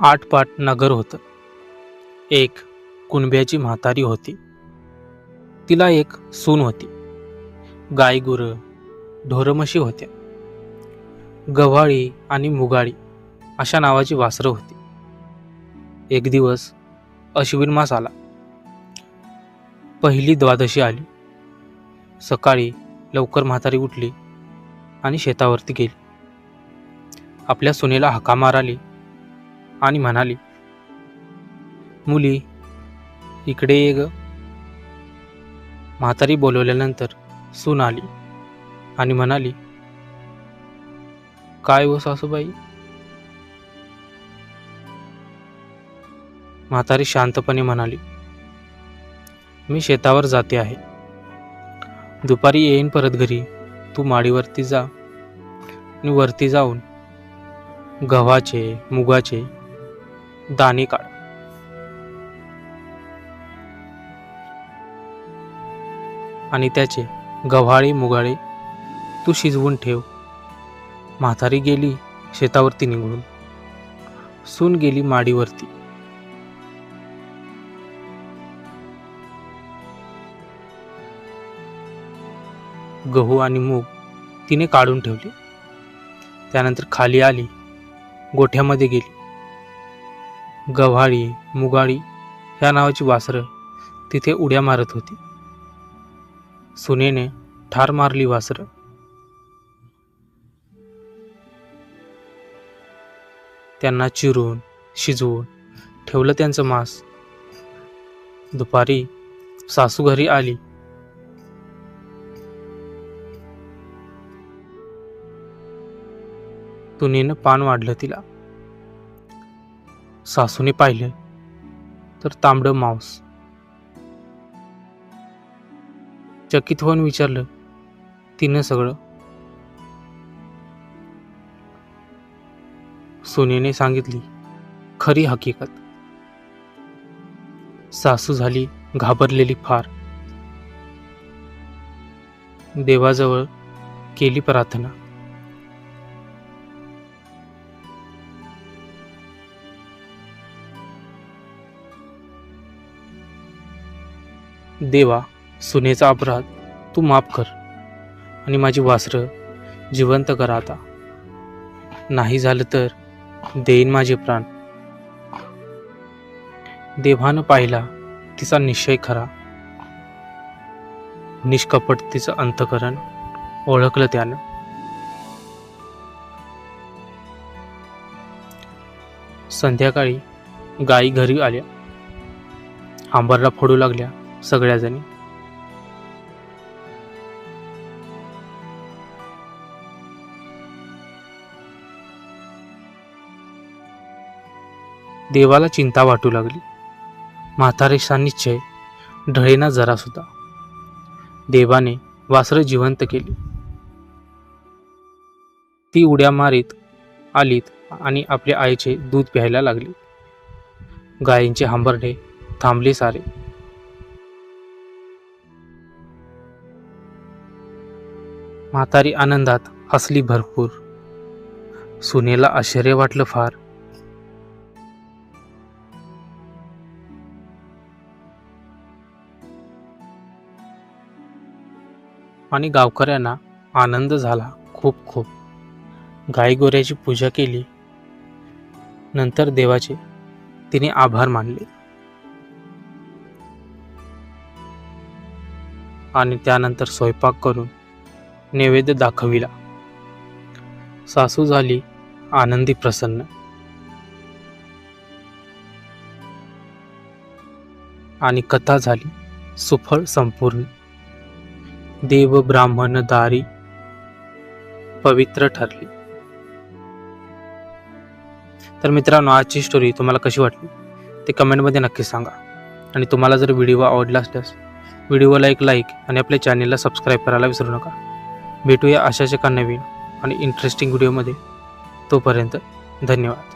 आठ पाट नगर होतं. एक कुणब्याची म्हातारी होती. तिला एक सून होती. गायगुरं ढोरमशी होत्या. गव्हाळी आणि मुगाळी अशा नावाची वासरं होती. एक दिवस अश्विन मास आला. पहिली द्वादशी आली. सकाळी लवकर म्हातारी उठली आणि शेतावरती गेली. आपल्या सुनेला हाका माराली. आणि म्हणाली मुली इकडे ये ग. म्हातारी बोलवल्यानंतर सून आली आणि म्हणाली काय हो सासूबाई? म्हातारी शांतपणे म्हणाली मी शेतावर जाते आहे. दुपारी येईन परत घरी. तू माडीवरती जा. आणि वरती जाऊन गव्हाचे मुगाचे दाणे काढ. आणि त्याचे गव्हाळे मुगाळे तू शिजवून ठेव. म्हातारी गेली शेतावरती निघून. सून गेली माडीवरती. गहू आणि मूग तिने काढून ठेवले. त्यानंतर खाली आली गोठ्यामध्ये गेली. गव्हाळी मुगाळी ह्या नावाची वासरं तिथे उड्या मारत होती. सुनेने ठार मारली वासरं. त्यांना चिरून शिजवून ठेवलं त्यांचं मांस. दुपारी सासू घरी आली. तुनीनं पान वाढलं तिला. सासूने पाहिलं तर तांबडं मांस. चकित होऊन विचारलं तिनं सगळं? सुनेने सांगितली खरी हकीकत. सासू झाली घाबरलेली फार. देवाजवळ केली प्रार्थना. देवा सुनेचा अपराध तू माफ कर आणि माझी वासरं जिवंत कर आता. नाही झालं तर देईन माझे प्राण. देवानं पाहिला तिचा निश्चय खरा. निष्कपट तिचं अंतकरण ओळखलं त्यानं. संध्याकाळी गायी घरी आल्या. आंबरला फोडू लागल्या. सगळ्याजणी. देवाला चिंता वाटू लागली. म्हातारेचा निश्चय ढळेना जरा सुद्धा. देवाने वासरं जिवंत केली. ती उड्या मारीत आलीत आणि आपल्या आईचे दूध प्यायला लागली. गायींचे हंबरडे थांबले सारे. म्हातारी आनंदात हसली भरपूर. सुनेला आश्चर्य वाटलं फार. आणि गावकऱ्यांना आनंद झाला खूप खूप. गायगोऱ्याची पूजा केली. नंतर देवाचे तिने आभार मानले. आणि त्यानंतर स्वयंपाक करून नैवेद्य दाखविला. सासू झाली आनंदी प्रसन्न. आणि कथा झाली सुफळ संपूर्ण. देव ब्राह्मण दारी पवित्र ठरली. तर मित्रांनो आजची स्टोरी तुम्हाला कशी वाटली? ते कमेंटमध्ये नक्की सांगा. आणि तुम्हाला जर व्हिडिओ आवडला असल्यास व्हिडिओला एक लाईक आणि आपल्या चॅनेलला सबस्क्राईब करायला विसरू नका. भेटूया अशाच एका नवीन आणि इंटरेस्टिंग व्हिडिओमध्ये तोपर्यंत धन्यवाद.